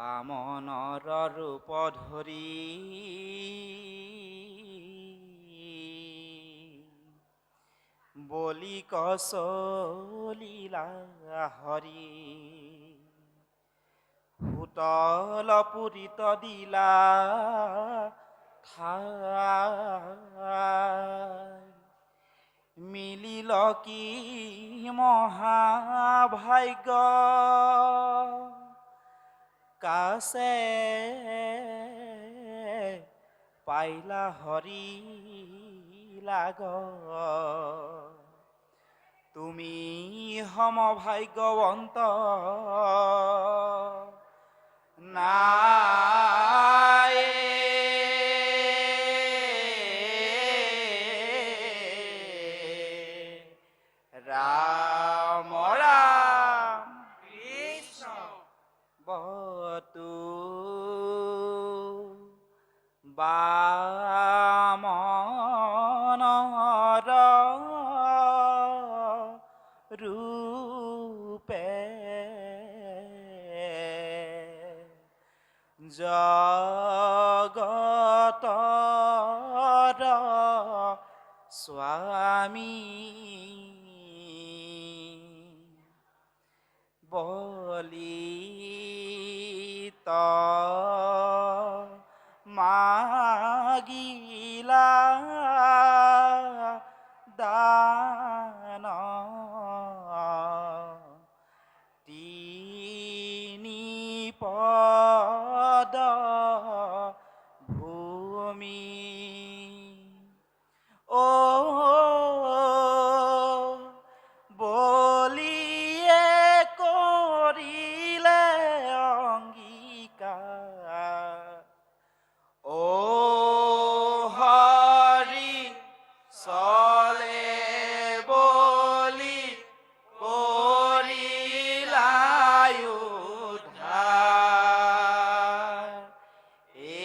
বামনৰ ৰূপ ধৰি। বলি কচলীলা হৰি। ভূতল পুৰিত দিলা মিলিল কি মহাভাগ্য? কাছে পাইলা হৰি লাগ তুমি সমভাগ্যৱন্ত। নাই বতু বামনৰ ৰূপে জগতৰ স্বামী বলিত মাগিলা দান কৰিলে অংগীকাৰ ও হৰি চলে বলি কৰিলাই উদ্ধাৰ এ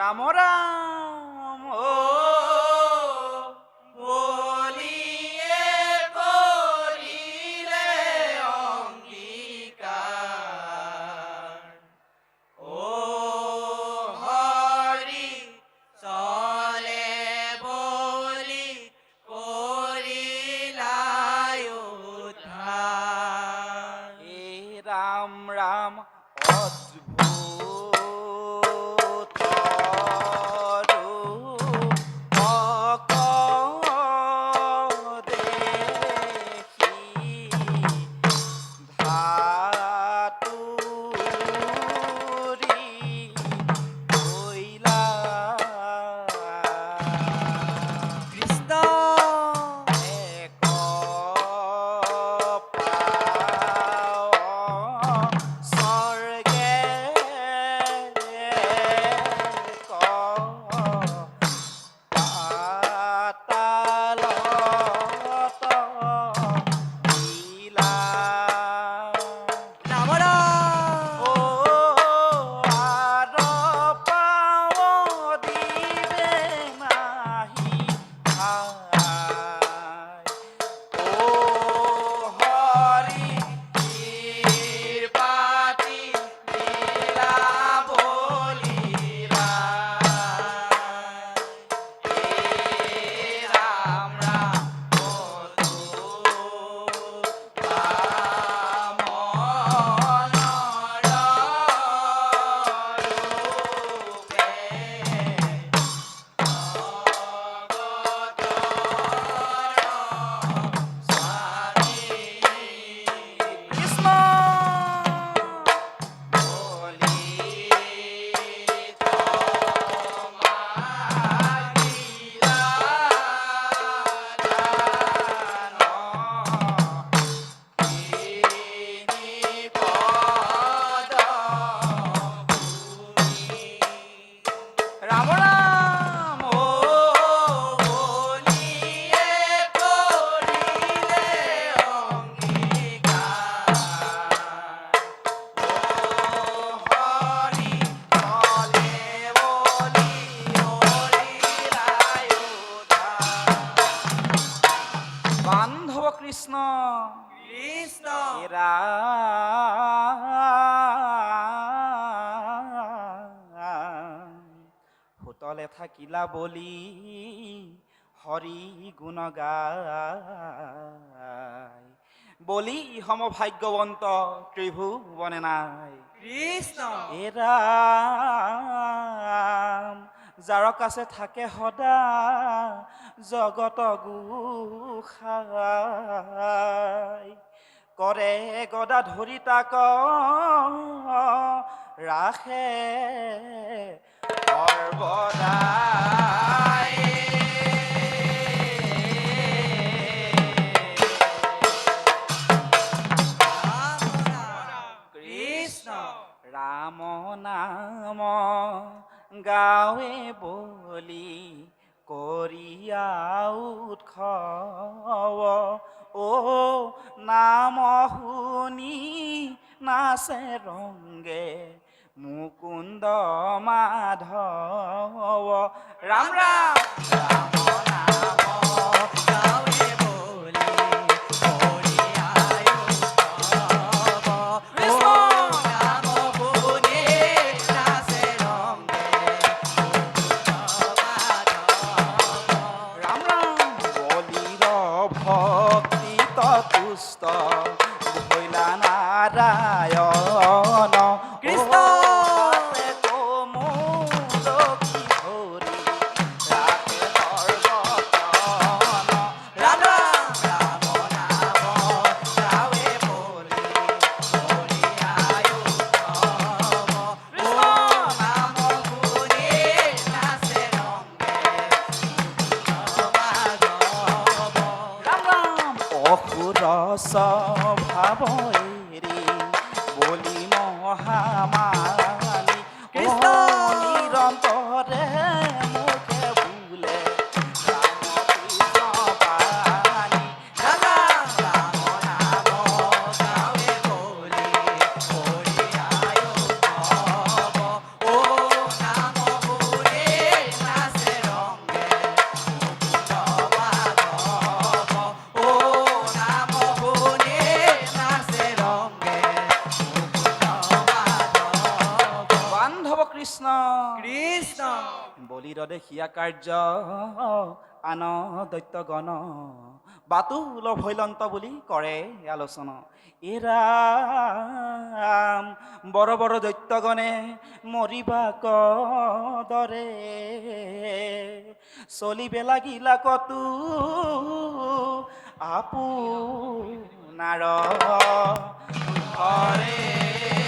রাম রাম হোতলে বলি হৰি গুণ গায় বলি সম ভাগ্যৱন্ত ত্ৰিভুৱনে নাই। কৃষ্ণ। এৰাম যাৰ কাছে থাকে সদা জগত গোসাই কৰে গদা ধৰি তাক ৰাখে ৰাম নাম গাৱে বলি কৰিয়া উৎসৱ। ও নাম শুনি নাচে ৰংগে মুকুন্দ। ৰাম ৰাম বলিৰ ভক্তি তুষ্ট ভৈলা নাৰায়ণ what the hell? দেখিয়া কাৰ্য, আন দৈত্যগণ বাতুল ভৈলন্ত বুলি কৰে আলোচনা। এৰাম বৰ বৰ দৈত্যগণে মৰিবা কদৰে? চলিবে লাগিলা কতো আপোনাৰ কৃষ্ণ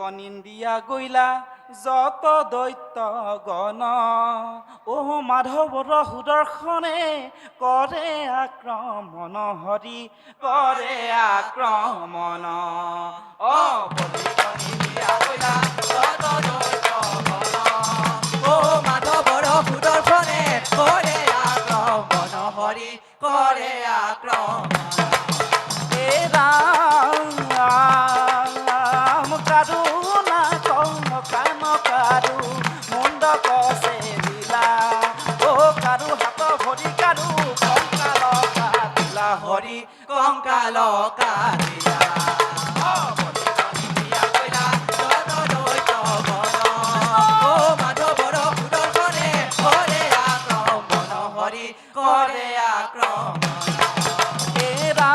কনিন্দিয়া গইলা যত দৈত্য গণ। ও মাধৱৰ সুদৰ্শনে কৰে আক্ৰমণ হৰি কৰে আক্ৰমণ করে আক্রমণ। এরা